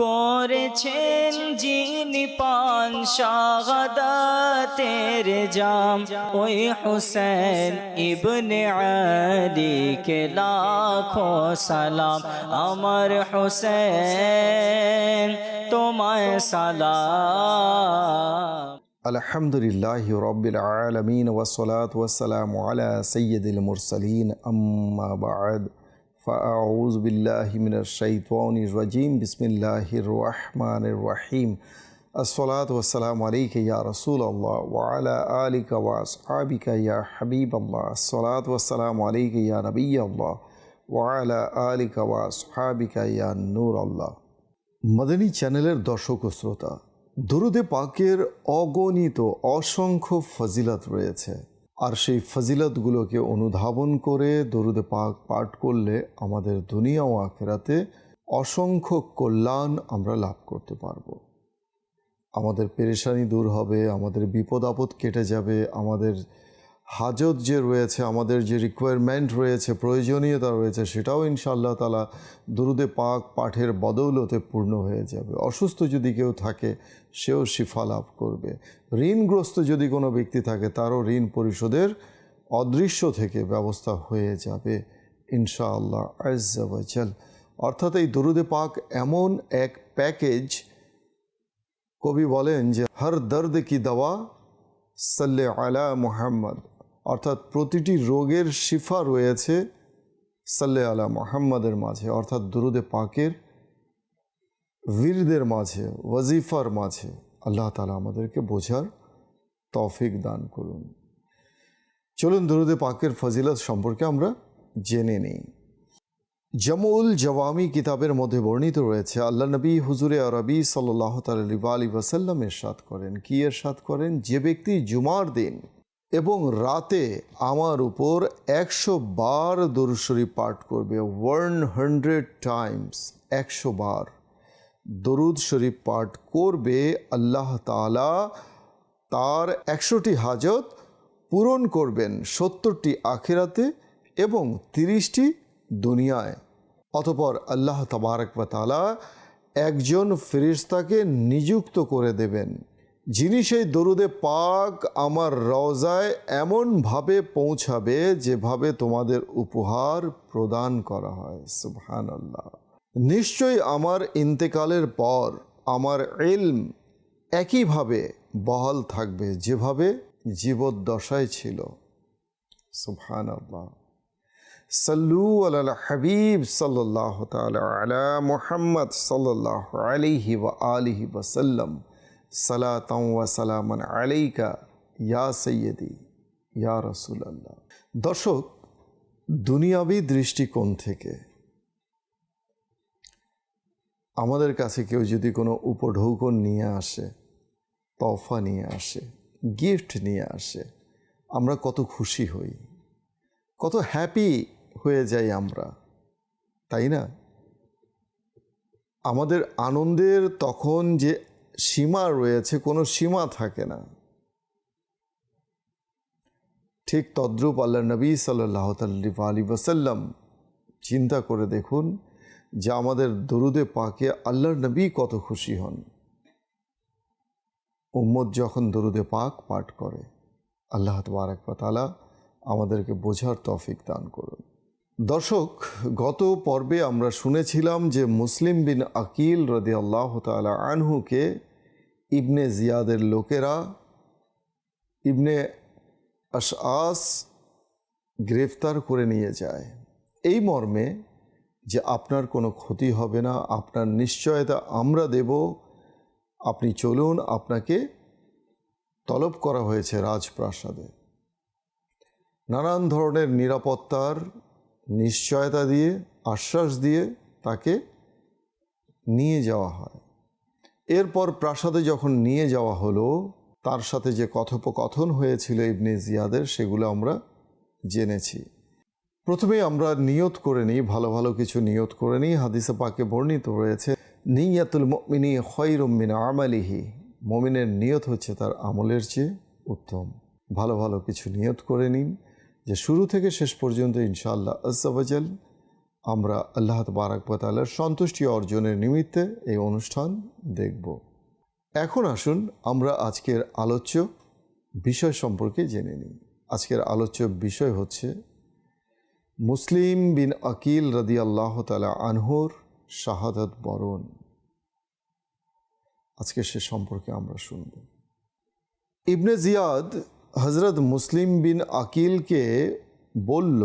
করেছেন যিনি পান শাহাদাতের জাম। ওই হুসেন ইবনে আলী কে লাখো সালাম। আমার হুসেন, তোমায় সালাম। আলহামদুলিল্লাহ রব্বিল আলমিন ওসলাত ওসালাম আলা সৈয়দুল মুরসলিন, আম্মা বাদ। فأعوذ بالله من الشيطان الرجيم بسم الله الرحمن الرحيم الصلاة والسلام عليك يا رسول الله وعلى آلك وأصحابك يا حبيب الله الصلاة والسلام عليك يا نبي الله وعلى آلك وأصحابك يا نور الله মাদানী চ্যানেলের দর্শক ও শ্রোতা দরুদে পাকের অগণিত অসংখ্য ফজিলত রয়েছে আর সেই ফজিলতগুলোকে অনুধাবন করে দরুদে পাক পাঠ করলে আমাদের দুনিয়া ও আখেরাতে অসংখ্য কল্যাণ আমরা লাভ করতে পারব। আমাদের পেরেশানি দূর হবে, আমাদের বিপদ আপদ কেটে যাবে, আমাদের হাজত যে রয়েছে, আমাদের যে রিকোয়ারমেন্ট রয়েছে, প্রয়োজনীয়তা রয়েছে, সেটাও ইনশাআল্লাহ তালা দুরুদে পাক পাঠের বদৌলতে পূর্ণ হয়ে যাবে। অসুস্থ যদি কেউ থাকে, সেও শিফা লাভ করবে। ঋণগ্রস্ত যদি কোনো ব্যক্তি থাকে, তারও ঋণ পরিশোধের অদৃশ্য থেকে ব্যবস্থা হয়ে যাবে ইনশাআল্লাহ আজ্জাল অর্থাৎ এই দরুদে পাক এমন এক প্যাকেজ, কবি বলেন যে, হর দর্দ কি দাওয়া সাল্লে আলা মুহাম্মদ। অর্থাৎ প্রতিটি রোগের শিফা রয়েছে সাল্লে আলা মোহাম্মদের মাঝে, অর্থাৎ দুরুদে পাকের বীরদের মাঝে, ওয়াজিফার মাঝে। আল্লাহ তালা আমাদেরকে বোঝার তৌফিক দান করুন। চলুন দুরুদে পাকের ফজিলত সম্পর্কে আমরা জেনে নিই। জামুল জওয়ামি কিতাবের মধ্যে বর্ণিত রয়েছে আল্লাহ নবী হুজুরে আরবি সাল্লাহ তালী আলী ওয়াসাল্লাম এরশাদ করেন। কি এরশাদ করেন? যে ব্যক্তি জুমার দিন এবং রাতে আমার উপর একশো বার দরুশরী পাঠ করবে ওয়ান হান্ড্রেড টাইমস একশো বার। দরুদ শরীফ পাঠ করবে আল্লাহ তালা তার একশোটি হাজত পূরণ করবেন সত্তরটি আখেরাতে এবং তিরিশটি দুনিয়ায়। অতপর আল্লাহ তাবারক তালা একজন ফেরিস্তাকে নিযুক্ত করে দেবেন। যিনি সেই দরুদে পাক আমার রওজায় এমনভাবে পৌঁছাবে যেভাবে তোমাদের উপহার প্রদান করা হয়। সুবহান আল্লাহ নিশ্চয়ই আমার ইন্তেকালের পর আমার এলম একইভাবে বহাল থাকবে যেভাবে জীবদ্দশায় ছিল। সুবহান আল্লাহ সাল্লু আলা হাবিব সাল্লাহ তালা আলা মুহাম্মদ সাল্লাহ আলিহি ওয়া আলিহি ওয়াসাল্লাম। সালাতাম আলাইকা, ইয়া সৈয়দি ইয়া রসুল আল্লাহ দর্শক, দুনিয়াবি দৃষ্টিকোণ থেকে আমাদের কাছে কেউ যদি কোনো উপঢৌকন নিয়ে আসে তফা নিয়ে আসে, গিফট নিয়ে আসে, আমরা কত খুশি হই, কত হ্যাপি হয়ে যাই আমরা, তাই না? আমাদের আনন্দের তখন যে সীমা রয়েছে, কোনো সীমা থাকে না। ঠিক তদ্রুপ আল্লাহ নবী সাল্লাহ আলী ওসাল্লাম চিন্তা করে দেখুন যে আমাদের দরুদে পাকে আল্লাহর নবী কত খুশি হন। উম্মদ যখন দরুদে পাক পাঠ করে, আল্লাহ তালা আমাদেরকে বোঝার তফিক দান করুন। দর্শক, গত পর্বে আমরা শুনেছিলাম যে মুসলিম বিন আকিল রদি আল্লাহ তালা আনহুকে ইবনে জিয়াদের লোকেরা ইবনে আশআস গ্রেফতার করে নিয়ে যায়। এই মর্মে যে আপনার কোনো ক্ষতি হবে না, আপনার নিশ্চয়তা আমরা দেব। আপনি চলুন আপনাকে তলব করা হয়েছে রাজপ্রাসাদে। নানান ধরনের নিরাপত্তার নিশ্চয়তা দিয়ে, আশ্বাস দিয়ে তাকে নিয়ে যাওয়া হয়। এরপর প্রাসাদে যখন নিয়ে যাওয়া হলো, তার সাথে যে কথোপকথন হয়েছিল ইবনে জিয়াদের, সেগুলো আমরা জেনেছি। প্রথমে আমরা নিয়ত করে নিই, ভালো ভালো কিছু নিয়ত করে নিই। হাদিসে পাকে বর্ণিত রয়েছে, নিয়াতুল মিনি খৈরুমিন আমালিহি। মমিনের নিয়ত হচ্ছে তার আমলের চেয়ে উত্তম। ভালো ভালো কিছু নিয়ত করে নিন, যে শুরু থেকে শেষ পর্যন্ত ইনশাআল্লাহ আজাল আমরা আল্লাহ তালার সন্তুষ্টি অর্জনের নিমিত্তে এই অনুষ্ঠান দেখব। এখন আসুন আমরা আজকের আলোচ্য বিষয় সম্পর্কে জেনে নিই। আজকের আলোচ্য বিষয় হচ্ছে, মুসলিম বিন আকিল রদি আল্লাহ তালা আনহুর শাহাদত বরণ। আজকে সে সম্পর্কে আমরা শুনব। ইবনে জিয়াদ হজরত মুসলিম বিন আকিলকে বলল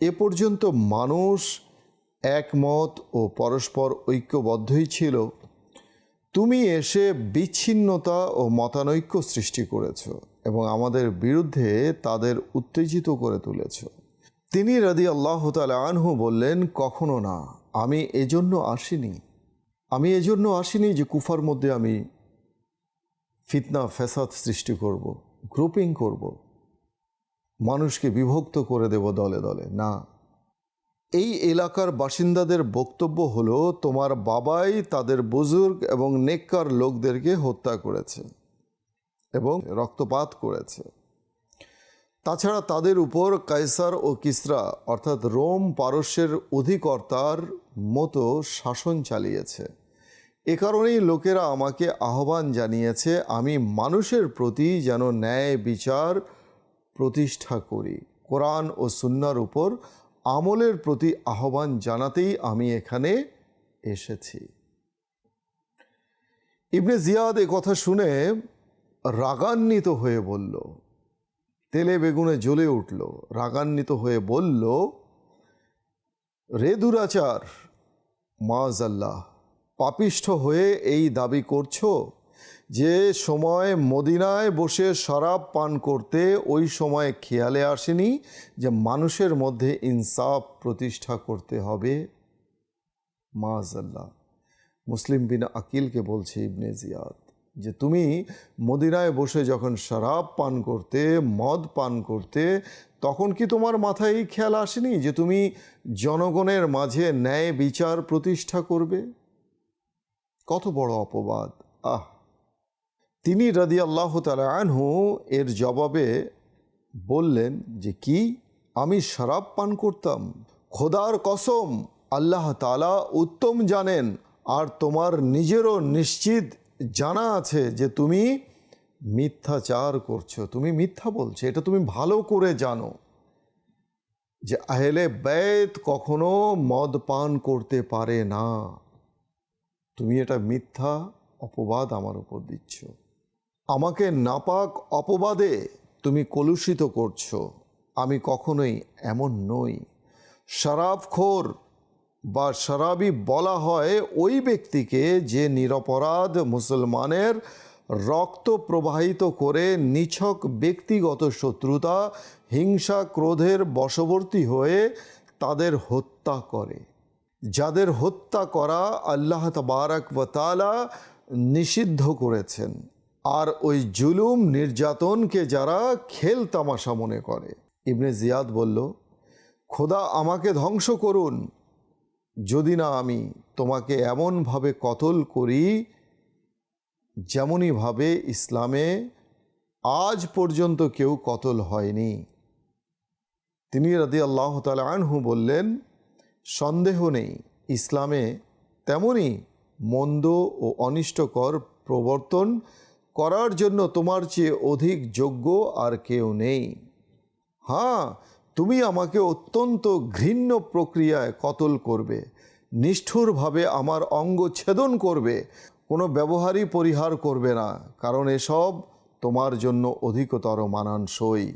এ পর্যন্ত মানুষ একমত ও পরস্পর ঐক্যবদ্ধই ছিল। তুমি এসে বিচ্ছিন্নতা ও মতানৈক্য সৃষ্টি করেছ এবং আমাদের বিরুদ্ধে তাদের উত্তেজিত করে তুলেছ। তিনি রাদি আল্লাহ আনহু বললেন, কখনো না, আমি এজন্য আসিনি। আমি এজন্য আসিনি যে কুফার মধ্যে আমি ফিতনা, ফ্যাসাদ সৃষ্টি করব, গ্রুপিং করব। মানুষকে বিভক্ত করে দেব দলে দলে। না। এই এলাকার বাসিন্দাদের বক্তব্য হলো, তোমার বাবাই তাদের বুজুর্গ এবং নেককার লোকদেরকে হত্যা করেছে এবং রক্তপাত করেছে। তাছাড়া তাদের উপর কাইসার ও কিসরা, অর্থাৎ রোম পারস্যের অধিকর্তার মতো শাসন চালিয়েছে। এ কারণেই লোকেরা আমাকে আহ্বান জানিয়েছে, আমি মানুষের প্রতি যেন ন্যায় বিচার প্রতিষ্ঠা করি। কোরআন ও সুন্নার উপর আমলের প্রতি আহ্বান জানাতেই আমি এখানে এসেছি। ইবনে জিয়াদ এ কথা শুনে রাগান্বিত হয়ে বলল, তেলে বেগুনে জ্বলে উঠল। রাগান্বিত হয়ে বলল, রে দুরাচার পাপিষ্ঠ হয়ে এই দাবি করছ? যে সময় মদিনায় বসে শরাব পান করতে, ওই সময় খেয়ালে আসেনি যে মানুষের মধ্যে ইনসাফ প্রতিষ্ঠা করতে হবে। মাজাল্লাহ মুসলিম বিন আকিলকে বলছে ইবনে জিয়াদ যে, তুমি মদিনায় বসে যখন শরাব পান করতে, মদ পান করতে, তখন কি তোমার মাথায় এই খেয়াল আসেনি যে তুমি জনগণের মাঝে ন্যায় বিচার প্রতিষ্ঠা করবে? কত বড় অপবাদ। আহ! তিনি রাদি আল্লাহ তালা আনহু এর জবাবে বললেন যে কি? আমি শরাব পান করতাম। খোদার কসম, আল্লাহ তালা উত্তম জানেন। আর তোমার নিজেরও নিশ্চিত জানা আছে যে তুমি মিথ্যাচার করছ। তুমি মিথ্যা বলছো। এটা তুমি ভালো করে জানো। যে আহেলে বেত কখনো মদ পান করতে পারে না। তুমি এটা মিথ্যা অপবাদ আমার উপর দিচ্ছ। আমাকে নাপাক অপবাদে তুমি কলুষিত করছ। আমি কখনোই এমন নই। শরাবখোর বা শরাবি বলা হয় ওই ব্যক্তিকে যে নিরপরাধ মুসলমানের রক্ত প্রবাহিত করে নিছক ব্যক্তিগত শত্রুতা, হিংসা, ক্রোধের বশবর্তী হয়ে তাদের হত্যা করে। যাদের হত্যা করা আল্লাহ তবারক তাআলা নিষিদ্ধ করেছেন। আর ওই জুলুম নির্যাতনকে যারা খেল তামাশা মনে করে। ইবনে জিয়াদ বলল, খোদা আমাকে ধ্বংস করুন। যদি না আমি তোমাকে এমনভাবে কতল করি যেমনইভাবে ইসলামে আজ পর্যন্ত কেউ কতল হয়নি। তিনি রাদি আল্লাহ আনহু বললেন, সন্দেহ নেই, ইসলামে তেমনই মন্দ ও অনিষ্টকর প্রবর্তন করার জন্য তোমার চেয়ে অধিক যোগ্য আর কেউ নেই। হ্যাঁ তুমি আমাকে অত্যন্ত ঘৃণ্য প্রক্রিয়ায় কতল করবে, নিষ্ঠুরভাবে আমার অঙ্গ ছেদন করবে, কোনো ব্যবহারই পরিহার করবে না, কারণ এসব তোমার জন্য অধিকতর মানানসই।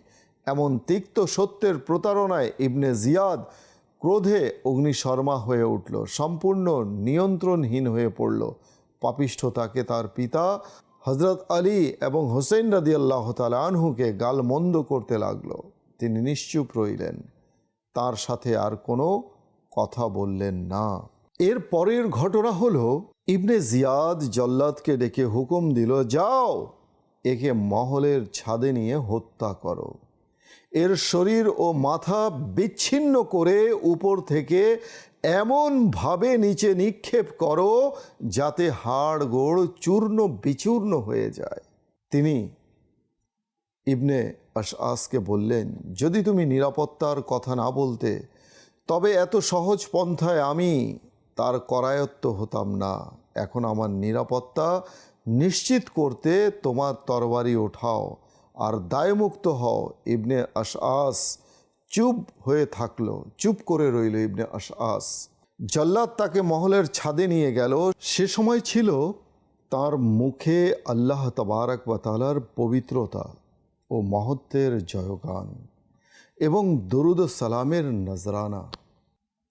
এমন তিক্ত সত্যের প্রতারণায় ইবনে জিয়াদ ক্রোধে অগ্নিশর্মা হয়ে উঠল, সম্পূর্ণ নিয়ন্ত্রণহীন হয়ে পড়ল। পাপিষ্ঠ তাকে তার পিতা হজরত আলী এবং হোসেন রাদি আল্লাহ আনহুকে গালমন্দ করতে লাগল। তিনি নিশ্চুপ রইলেন। তার সাথে আর কোনো কথা বললেন না। এর পরের ঘটনা হলো, ইবনে জিয়াদ জল্লাদকে ডেকে হুকুম দিল, যাও, একে মহলের ছাদে নিয়ে হত্যা করো। এর শরীর ও মাথা বিচ্ছিন্ন করে উপর থেকে এমনভাবে নিচে নিক্ষেপ করো যাতে হাড় গোড় চূর্ণ বিচূর্ণ হয়ে যায়। তিনি ইবনে আশআসকে বললেন, যদি তুমি নিরাপত্তার কথা না বলতে, তবে এত সহজ পন্থায় আমি তার করায়ত্ত হতাম না। এখন আমার নিরাপত্তা নিশ্চিত করতে তোমার তরবারি ওঠাও আর দায়মুক্ত হও। ইবনে আশআস চুপ হয়ে থাকল, চুপ করে রইল ইবনে আশআস। জল্লাদ তাকে মহলের ছাদে নিয়ে গেল। সে সময় ছিল তার মুখে আল্লাহ তবারক তালার পবিত্রতা ও মহত্বের জয়গান এবং দরুদ সালামের নজরানা।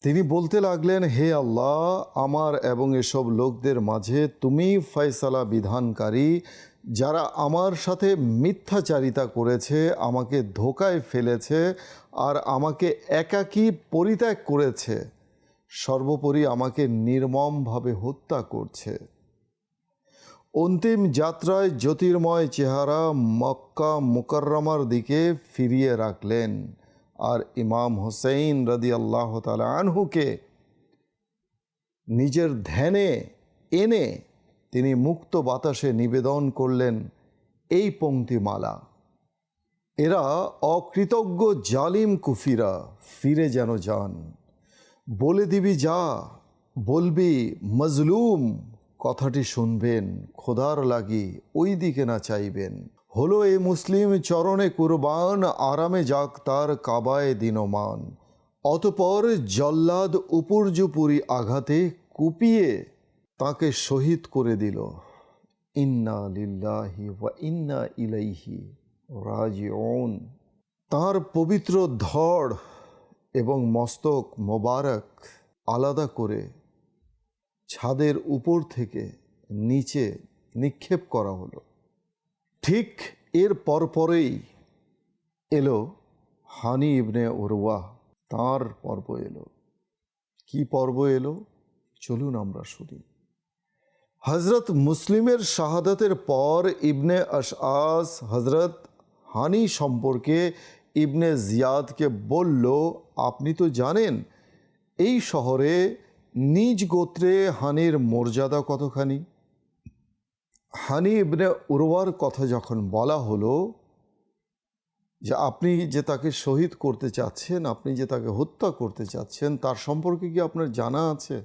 তিনি বলতে লাগলেন, হে আল্লাহ, আমার এবং এসব লোকদের মাঝে তুমি ফয়সালা বিধানকারী যারা আমার সাথে মিথ্যাচারিতা করেছে, আমাকে ধোকায় ফেলেছে আর আমাকে একাকী পরিত্যাগ করেছে, সর্বোপরি আমাকে নির্মমভাবে হত্যা করছে। অন্তিম যাত্রায় জ্যোতির্ময় চেহারা মক্কা মুকররমার দিকে ফিরিয়ে রাখলেন আর ইমাম হোসেইন রদি আল্লাহ তালা আনহুকে নিজের ধ্যানে এনে তিনি মুক্ত বাতাসে নিবেদন করলেন, এই পংক্তিমালা এরা অকৃতজ্ঞ জালিম কুফিরা, ফিরে যেন যান। বলে দিবি যা, বলবি মজলুম, কথাটি শুনবেন, খোদার লাগি ওই দিকে না চাইবেন। হলো এ মুসলিম চরণে কুরবান, আরামে যাক তার কাবায় দিনমান। অতপর জল্লাদ উপর্যুপুরি আঘাতে কুপিয়ে তাকে শহীদ করে দিল। ইন্না লিল্লাহি ওয়া ইন্না ইলাইহি রাজিউন। তার পবিত্র ধড় এবং মস্তক মোবারক আলাদা করে ছাদের উপর থেকে নিচে নিক্ষেপ করা হলো। ঠিক এর পরপরেই এলো হানি ইবনে ওরওয়া তার পর্ব এলো। কি পর্ব এলো? চলুন আমরা শুনি। হজরত মুসলিমের শাহাদাতের পর ইবনে আশআস হজরত হানি সম্পর্কে ইবনে জিয়াদকে বলল, আপনি তো জানেন, এই শহরে নিজ গোত্রে হানির মর্যাদা কতখানি? হানি ইবনে উরওয়ার কথা যখন বলা হলো যে আপনি যে তাকে শহীদ করতে চাচ্ছেন, আপনি যে তাকে হত্যা করতে চাচ্ছেন, তার সম্পর্কে কি আপনার জানা আছে?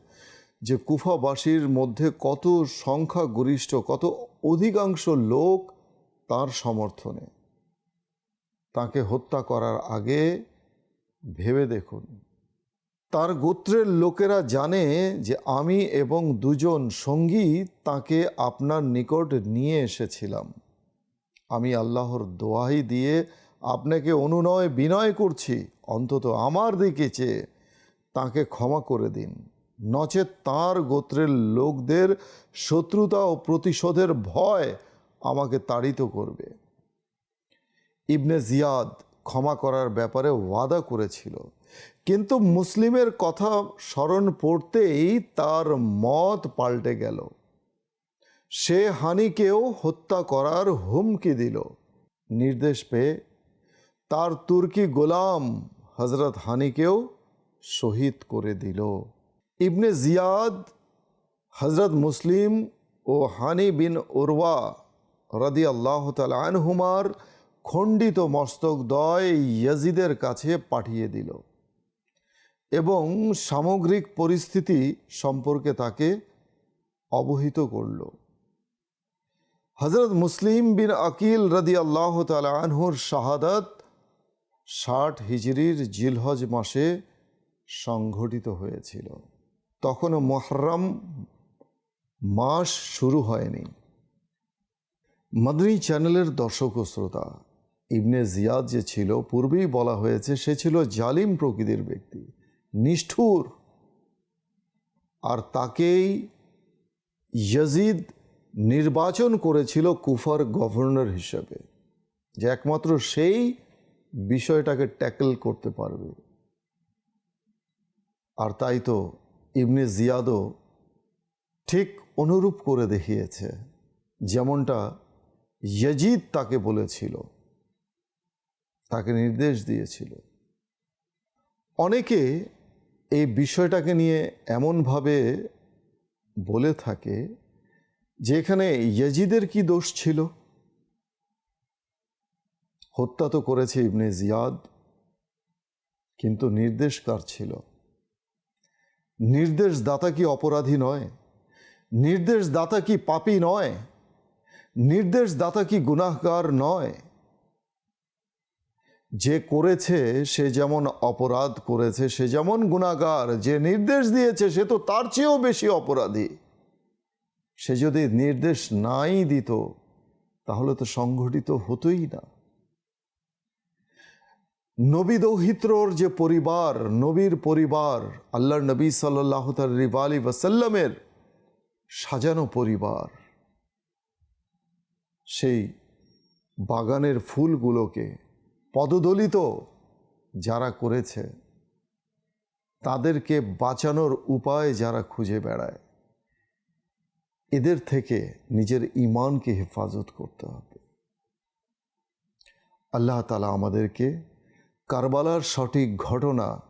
যে কুফাবাসীর মধ্যে কত সংখ্যা গরিষ্ঠ কত অধিকাংশ লোক তার সমর্থনে। তাকে হত্যা করার আগে ভেবে দেখুন। তার গোত্রের লোকেরা জানে যে আমি এবং দুজন সঙ্গী তাকে আপনার নিকট নিয়ে এসেছিলাম। আমি আল্লাহর দোয়াহি দিয়ে আপনাকে অনুনয় বিনয় করছি। অন্তত আমার দিকে চেয়ে তাকে ক্ষমা করে দিন। নচেত তার গোত্রের লোকদের শত্রুতা ও প্রতিশোধের ভয় আমাকে তাড়িত করবে। ইবনে জিয়াদ ক্ষমা করার ব্যাপারে ওয়াদা করেছিল, কিন্তু মুসলিমের কথা স্মরণ পড়তেই তার মত পাল্টে গেল। সে হানিকেও হত্যা করার হুমকি দিল। নির্দেশ পেয়ে তার তুর্কি গোলাম হজরত হানিকেও শহীদ করে দিল। ইবনে জিয়াদ হজরত মুসলিম ও হানি বিন ওরওয়া রদি আল্লাহ আনহুমার খণ্ডিত মস্তক দয় ইয়াজিদের কাছে পাঠিয়ে দিল এবং সামগ্রিক পরিস্থিতি সম্পর্কে তাকে অবহিত করল। হজরত মুসলিম বিন আকিল রদি আল্লাহ আনহুর শাহাদাত ষাট হিজরির জিলহজ মাসে সংঘটিত হয়েছিল। তখনও মহরম মাস শুরু হয়নি। মাদনী চ্যানেলের দর্শক ও শ্রোতা, ইবনে জিয়াদ যে ছিল, পূর্বেই বলা হয়েছে সে ছিল জালিম প্রকৃতির ব্যক্তি, নিষ্ঠুর। আর তাকেই ইয়াজিদ নির্বাচন করেছিল কুফার গভর্নর হিসেবে, যে একমাত্র সেই বিষয়টাকে ট্যাকল করতে পারবে। আর তাই তো ইবনে জিয়াদও ঠিক অনুরূপ করে দেখিয়েছে, যেমনটা ইয়াজিদ তাকে বলেছিল, তাকে নির্দেশ দিয়েছিল। অনেকে এই বিষয়টাকে নিয়ে এমনভাবে বলে থাকে যে এখানে ইয়াজিদের কি দোষ ছিল। হত্যা তো করেছে ইবনে জিয়াদ, কিন্তু নির্দেশ কার ছিল? নির্দেশদাতা কি অপরাধী নয়? নির্দেশদাতা কি পাপী নয়? নির্দেশদাতা কি গুনাহগার নয়? যে করেছে, সে যেমন অপরাধ করেছে, সে যেমন গুণাগার যে নির্দেশ দিয়েছে, সে তো তার চেয়েও বেশি অপরাধী। সে যদি নির্দেশ নাই দিত, তাহলে তো সংঘটিত হতোই না। নবী দৌহিত্রর যে পরিবার, নবীর পরিবার আল্লাহ নবী সাল্লাহ আলী ওয়াসাল্লামের সাজানো পরিবার, সেই বাগানের ফুলগুলোকে পদদলিত যারা করেছে, তাদেরকে বাঁচানোর উপায় যারা খুঁজে বেড়ায়, এদের থেকে নিজের ইমানকে হেফাজত করতে হবে। আল্লাহ তালা আমাদেরকে কারবালার সঠিক ঘটনা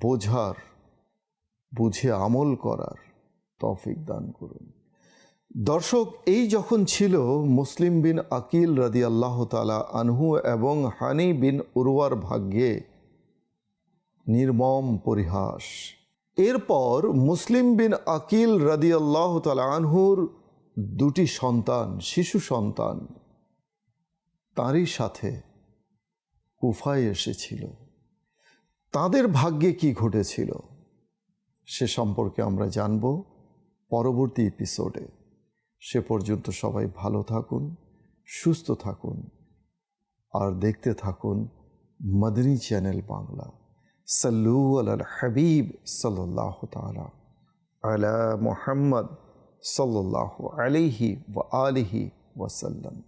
বোঝার, বুঝে আমল করার তফিক দান করুন। দর্শক, এই যখন ছিল মুসলিম বিন আকিল রাদি আল্লাহ তালা আনহু এবং হানি বিন উরওয়ার ভাগ্যে নির্মম পরিহাস। এরপর মুসলিম বিন আকিল রাদি আল্লাহ তালা আনহুর দুটি সন্তান, শিশু সন্তান, তারই সাথে কুফায় এসেছিল। তাদের ভাগ্যে কি ঘটেছিল, সে সম্পর্কে আমরা জানব পরবর্তী এপিসোডে সে পর্যন্ত সবাই ভালো থাকুন, সুস্থ থাকুন, আর দেখতে থাকুন মদনী চ্যানেল বাংলা। সাল্লু আল হাবিব সাল্লাহ তালা আলা মোহাম্মদ সাল্লাহ আলিহি ওয়া আলিহি ওয়াসাল্লাম।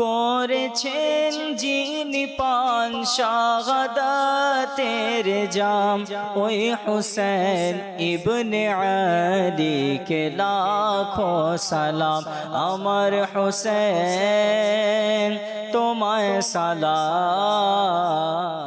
করেছেন যিনি পান শাহাদাতের জাম। ওই হুসেন ইবনে আলীকে লাখো সালাম। আমার হুসেন, তোমায় সালাম।